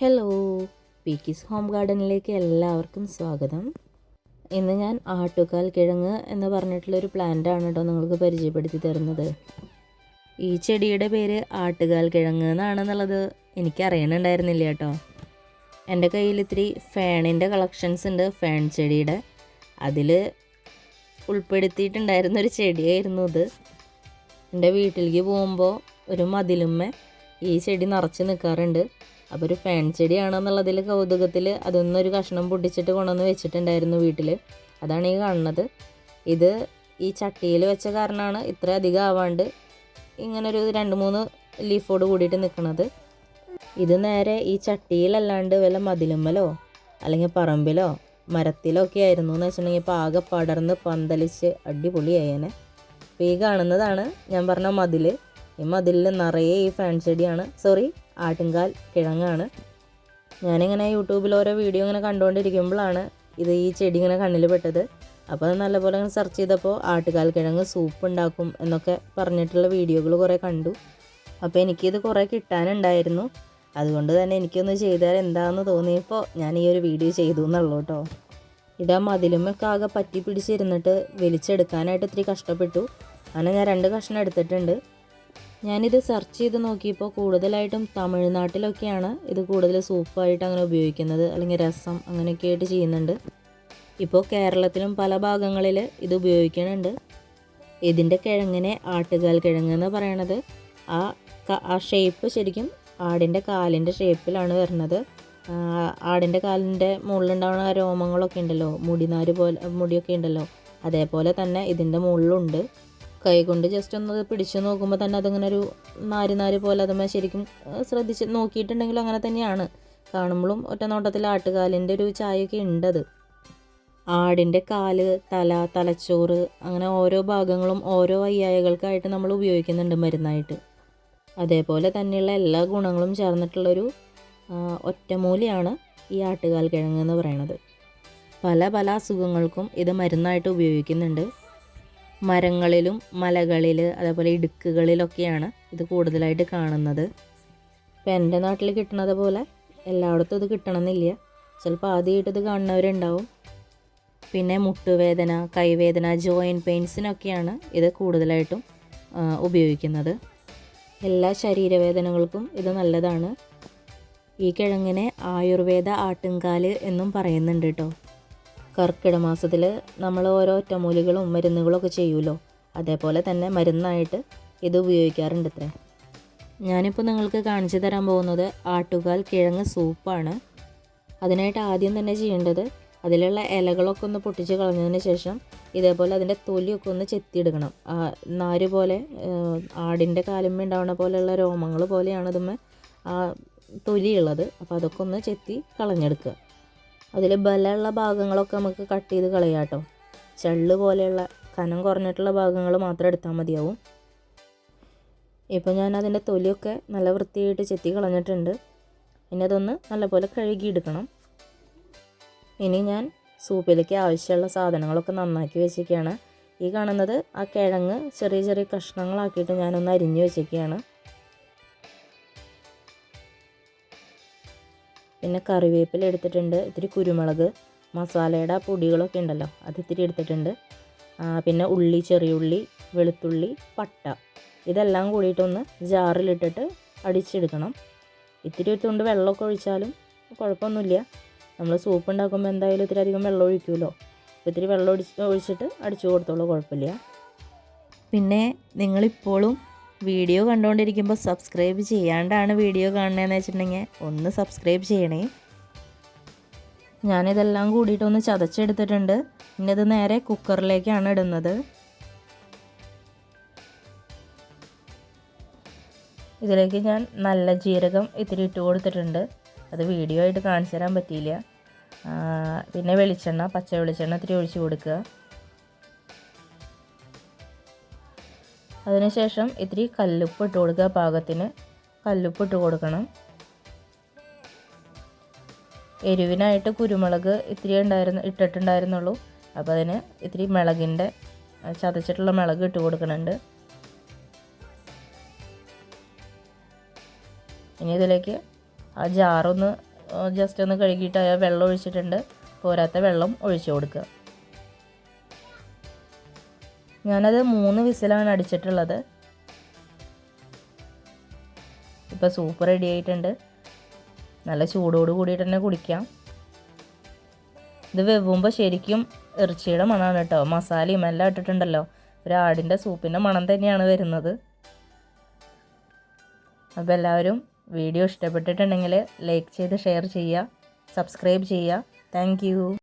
Hello പീക്കീസ് home ഗാർഡനിലേക്ക് എല്ലാവർക്കും സ്വാഗതം. ഇന്ന് ഞാൻ ആട്ടുകാൽ കിഴങ്ങ് എന്ന് പറഞ്ഞിട്ടുള്ളൊരു ആണ് കേട്ടോ നിങ്ങൾക്ക് പരിചയപ്പെടുത്തി തരുന്നത്. ഈ ചെടിയുടെ പേര് ആട്ടുകാൽ കിഴങ്ങ് എന്നാണെന്നുള്ളത് എനിക്ക് അറിയണുണ്ടായിരുന്നില്ല കേട്ടോ. എന്റെ കയ്യിൽ ഇത്തിരി ഫാനിന്റെ കളക്ഷൻസ് ഉണ്ട് ഫാൻ ചെടിയുടെ. അതിൽ ഉൾപ്പെടുത്തിയിട്ടുണ്ടായിരുന്നൊരു ചെടിയായിരുന്നു ഇത്. എന്റെ വീട്ടിലേക്ക് പോകുമ്പോൾ ഒരു മതിലുമ്മ ഈ ചെടി നിറച്ച് നിൽക്കാറുണ്ട് അപ്പോൾ ഒരു ഫാൻ ചെടിയാണെന്നുള്ളതിൽ കൗതുകത്തിൽ അതൊന്നൊരു കഷ്ണം പൊട്ടിച്ചിട്ട് കൊണ്ടുവന്ന് വെച്ചിട്ടുണ്ടായിരുന്നു വീട്ടിൽ അതാണ് ഈ കാണുന്നത്. ഇത് ഈ ചട്ടിയിൽ വെച്ച കാരണമാണ് ഇത്ര അധികം ആവാണ്ട് ഇങ്ങനൊരു രണ്ട് മൂന്ന് ലീഫോട് കൂടിയിട്ട് നിൽക്കുന്നത് ഇത് നേരെ ഈ ചട്ടിയിലല്ലാണ്ട് വല്ല മതിലുമ്മലോ അല്ലെങ്കിൽ പറമ്പിലോ മരത്തിലോ ഒക്കെ ആയിരുന്നു എന്ന് വെച്ചിട്ടുണ്ടെങ്കിൽ ഇപ്പോൾ ആകെ പടർന്ന് പന്തലിച്ച് അടിപൊളിയായേനെ. അപ്പോൾ ഈ കാണുന്നതാണ് ഞാൻ പറഞ്ഞ മതിൽ ഈ മതിലിൽ നിറയെ ഈ ഫാൻ ചെടിയാണ്. സോറി ആട്ടുംകാൽ കിഴങ്ങാണ്. ഞാനിങ്ങനെ യൂട്യൂബിൽ ഓരോ വീഡിയോ ഇങ്ങനെ കണ്ടുകൊണ്ടിരിക്കുമ്പോഴാണ് ഇത് ഈ ചെടി ഇങ്ങനെ കണ്ണിൽ പെട്ടത്. അപ്പോൾ നല്ലപോലെ ഇങ്ങനെ സെർച്ച് ചെയ്തപ്പോൾ ആട്ടുകാൽ കിഴങ്ങ് സൂപ്പ് ഉണ്ടാക്കും എന്നൊക്കെ പറഞ്ഞിട്ടുള്ള വീഡിയോകൾ കുറേ കണ്ടു. അപ്പോൾ എനിക്കിത് കുറേ കിട്ടാനുണ്ടായിരുന്നു. അതുകൊണ്ട് തന്നെ എനിക്കൊന്ന് ചെയ്താൽ എന്താണെന്ന് തോന്നിയപ്പോൾ ഞാൻ ഈ ഒരു വീഡിയോ ചെയ്തു എന്നുള്ളൂ കേട്ടോ ഇതാ മതിലുമൊക്കെ ആകെ പറ്റി പിടിച്ചിരുന്നിട്ട് വലിച്ചെടുക്കാനായിട്ട് ഇത്തിരി കഷ്ടപ്പെട്ടു. അങ്ങനെ ഞാൻ രണ്ട് കഷ്ണം എടുത്തിട്ടുണ്ട്. ഞാനിത് സെർച്ച് ചെയ്ത് നോക്കിയപ്പോൾ കൂടുതലായിട്ടും തമിഴ്നാട്ടിലൊക്കെയാണ് ഇത് കൂടുതൽ സൂപ്പായിട്ട് അങ്ങനെ ഉപയോഗിക്കുന്നത് അല്ലെങ്കിൽ രസം അങ്ങനെയൊക്കെ ആയിട്ട് ചെയ്യുന്നുണ്ട്. ഇപ്പോൾ കേരളത്തിലും പല ഭാഗങ്ങളിൽ ഇത് ഉപയോഗിക്കുന്നുണ്ട്. ഇതിന്റെ കിഴങ്ങിനെ ആട്ടുകാൽ കിഴങ്ങ് എന്ന് പറയണത്. ആ ആ ഷേപ്പ് ശരിക്കും ആടിന്റെ കാലിന്റെ ഷേപ്പിലാണ് വരുന്നത്. ആടിന്റെ കാലിന്റെ മുകളിലുണ്ടാവുന്ന രോമങ്ങളൊക്കെ ഉണ്ടല്ലോ മുടിനാര് പോലെ മുടിയൊക്കെ ഉണ്ടല്ലോ അതേപോലെ തന്നെ ഇതിന്റെ മുകളിലുണ്ട്. കൈ കൊണ്ട് ജസ്റ്റ് ഒന്ന് പിടിച്ച് നോക്കുമ്പോൾ തന്നെ അതിങ്ങനെ ഒരു നാര് നാര് പോലെ അതുമ്മ ശരിക്കും ശ്രദ്ധിച്ച് നോക്കിയിട്ടുണ്ടെങ്കിലും അങ്ങനെ തന്നെയാണ്. കാണുമ്പോഴും ഒറ്റ നോട്ടത്തിൽ ആട്ടുകാലിന്റെ ഒരു ചായയൊക്കെ ഉണ്ടത്. ആടിന്റെ കാൽ തല തലച്ചോറ് അങ്ങനെ ഓരോ ഭാഗങ്ങളും ഓരോ വയ്യായകൾക്കായിട്ട് നമ്മൾ ഉപയോഗിക്കുന്നുണ്ട് മരുന്നായിട്ട്. അതേപോലെ തന്നെയുള്ള എല്ലാ ഗുണങ്ങളും ചേർന്നിട്ടുള്ളൊരു ഒറ്റമൂലിയാണ് ഈ ആട്ടുകാൽ കിഴങ്ങ് എന്ന് പറയുന്നത് പല പല അസുഖങ്ങൾക്കും ഇത് മരുന്നായിട്ട് ഉപയോഗിക്കുന്നുണ്ട്. മരങ്ങളിലും മലകളിൽ അതേപോലെ ഇടുക്കുകളിലൊക്കെയാണ് ഇത് കൂടുതലായിട്ട് കാണുന്നത്. ഇപ്പം എന്റെ നാട്ടിൽ കിട്ടണത് പോലെ എല്ലായിടത്തും ഇത് കിട്ടണമെന്നില്ല. ചിലപ്പോൾ ആദ്യമായിട്ട് ഇത് കാണുന്നവരുണ്ടാവും. പിന്നെ മുട്ടുവേദന കൈവേദന ജോയിന്റ് പെയിൻസിനൊക്കെയാണ് ഇത് കൂടുതലായിട്ടും ഉപയോഗിക്കുന്നത്. എല്ലാ ശരീരവേദനകൾക്കും ഇത് നല്ലതാണ്. ഈ കിഴങ്ങിനെ ആയുർവേദ ആട്ടുംകാൽ എന്നും പറയുന്നുണ്ട് കേട്ടോ. കർക്കിട മാസത്തിൽ നമ്മൾ ഓരോ ഒറ്റമൂലികളും മരുന്നുകളൊക്കെ ചെയ്യുമല്ലോ. അതേപോലെ തന്നെ മരുന്നായിട്ട് ഇത് ഉപയോഗിക്കാറുണ്ട് ഇത്രേ ഞാനിപ്പോൾ നിങ്ങൾക്ക് കാണിച്ചു തരാൻ പോകുന്നത് ആട്ടുകാൽ കിഴങ്ങ് സൂപ്പാണ്. അതിനായിട്ട് ആദ്യം തന്നെ ചെയ്യേണ്ടത് അതിലുള്ള ഇലകളൊക്കെ ഒന്ന് പൊട്ടിച്ച് കളഞ്ഞതിന് ശേഷം ഇതേപോലെ അതിന്റെ തൊലിയൊക്കെ ഒന്ന് ചെത്തിയെടുക്കണം. നാര് പോലെ ആടിന്റെ കാലുമ്മ ഉണ്ടാവുന്ന പോലെയുള്ള രോമങ്ങൾ പോലെയാണ് ഇതുമ്മ ആ തൊലിയുള്ളത്. അപ്പോൾ അതൊക്കെ ഒന്ന് ചെത്തി കളഞ്ഞെടുക്കുക. അതിൽ ബലമുള്ള ഭാഗങ്ങളൊക്കെ നമുക്ക് കട്ട് ചെയ്ത് കളയാം കേട്ടോ ചള്ള് പോലെയുള്ള കനം കുറഞ്ഞിട്ടുള്ള ഭാഗങ്ങൾ മാത്രം എടുത്താൽ മതിയാവും. ഇപ്പോൾ ഞാൻ അതിന്റെ തൊലിയൊക്കെ നല്ല വൃത്തിയായിട്ട് ചെത്തി കളഞ്ഞിട്ടുണ്ട്. ഇനി അതൊന്ന് നല്ലപോലെ കഴുകിയെടുക്കണം ഇനി ഞാൻ സൂപ്പിലേക്ക് ആവശ്യമുള്ള സാധനങ്ങളൊക്കെ നന്നാക്കി വെച്ചിരിക്കുകയാണ്. ഈ കാണുന്നത് ആ കിഴങ്ങ് ചെറിയ ചെറിയ കഷ്ണങ്ങളാക്കിയിട്ട് ഞാനൊന്ന് അരിഞ്ഞു വെച്ചിരിക്കുകയാണ്. പിന്നെ കറിവേപ്പില എടുത്തിട്ടുണ്ട് ഇത്തിരി കുരുമുളക് മസാലയുടെ പൊടികളൊക്കെ ഉണ്ടല്ലോ അത് ഇത്തിരി എടുത്തിട്ടുണ്ട്. പിന്നെ ഉള്ളി ചെറിയുള്ളി വെളുത്തുള്ളി പട്ട. ഇതെല്ലാം കൂടിയിട്ടൊന്ന് ജാറിലിട്ടിട്ട് അടിച്ചെടുക്കണം. ഇത്തിരി ഒരു തുണ്ട് വെള്ളമൊക്കെ ഒഴിച്ചാലും കുഴപ്പമൊന്നുമില്ല. നമ്മൾ സൂപ്പ് ഉണ്ടാക്കുമ്പോൾ എന്തായാലും ഇത്തിരി അധികം വെള്ളം ഒഴിക്കുമല്ലോ ഇത്തിരി വെള്ളം ഒഴിച്ച് ഒഴിച്ചിട്ട് അടിച്ചു കൊടുത്തോളൂ കുഴപ്പമില്ല. പിന്നെ നിങ്ങളിപ്പോഴും വീഡിയോ കണ്ടുകൊണ്ടിരിക്കുമ്പോൾ സബ്സ്ക്രൈബ് ചെയ്യാണ്ടാണ് വീഡിയോ കാണുന്നതെന്ന് വെച്ചിട്ടുണ്ടെങ്കിൽ ഒന്ന് സബ്സ്ക്രൈബ് ചെയ്യണേ. ഞാനിതെല്ലാം കൂടിയിട്ടൊന്ന് ചതച്ചെടുത്തിട്ടുണ്ട്. ഇനി ഇത് നേരെ കുക്കറിലേക്കാണ് ഇടുന്നത്. ഇതിലേക്ക് ഞാൻ നല്ല ജീരകം ഇത്തിരി ഇട്ട് കൊടുത്തിട്ടുണ്ട്. അത് വീഡിയോ ആയിട്ട് കാണിച്ചു തരാൻ പറ്റിയില്ല. പിന്നെ വെളിച്ചെണ്ണ പച്ച വെളിച്ചെണ്ണ ഇത്തിരി ഒഴിച്ച് കൊടുക്കുക. അതിനുശേഷം ഇത്തിരി കല്ലുപ്പ് ഇട്ട് കൊടുക്കുക പാകത്തിന്. കല്ലുപ്പ് ഇട്ട് കൊടുക്കണം. എരിവിനായിട്ട് കുരുമുളക് ഇത്തിരി ഉണ്ടായിരുന്നു ഇട്ടിട്ടുണ്ടായിരുന്നുള്ളൂ. അപ്പോൾ അതിന് ഇത്തിരി മിളകിന്റെ ചതച്ചിട്ടുള്ള മിളക് ഇട്ട് കൊടുക്കുന്നുണ്ട് ഇനി ഇതിലേക്ക് ആ ജാറൊന്ന് ജസ്റ്റ് ഒന്ന് കഴുകിയിട്ട് ആ വെള്ളം ഒഴിച്ചിട്ടുണ്ട്. പോരാത്ത വെള്ളം ഒഴിച്ചു കൊടുക്കുക. ഞാനത് മൂന്ന് വിസിലാണ് അടിച്ചിട്ടുള്ളത്. ഇപ്പോൾ സൂപ്പർ റെഡി ആയിട്ടുണ്ട്. നല്ല ചൂടോട് കൂടിയിട്ട് തന്നെ കുടിക്കാം. ഇത് വെവുമ്പോൾ ശരിക്കും ഇറച്ചിയുടെ മണമാണ് കേട്ടോ. മസാലയും എല്ലാം ഇട്ടിട്ടുണ്ടല്ലോ. ഒരു ആടിന്റെ സൂപ്പിന്റെ മണം തന്നെയാണ് വരുന്നത്. അപ്പോൾ എല്ലാവരും വീഡിയോ ഇഷ്ടപ്പെട്ടിട്ടുണ്ടെങ്കിൽ ലൈക്ക് ചെയ്ത് ഷെയർ ചെയ്യുക. സബ്സ്ക്രൈബ് ചെയ്യുക. താങ്ക്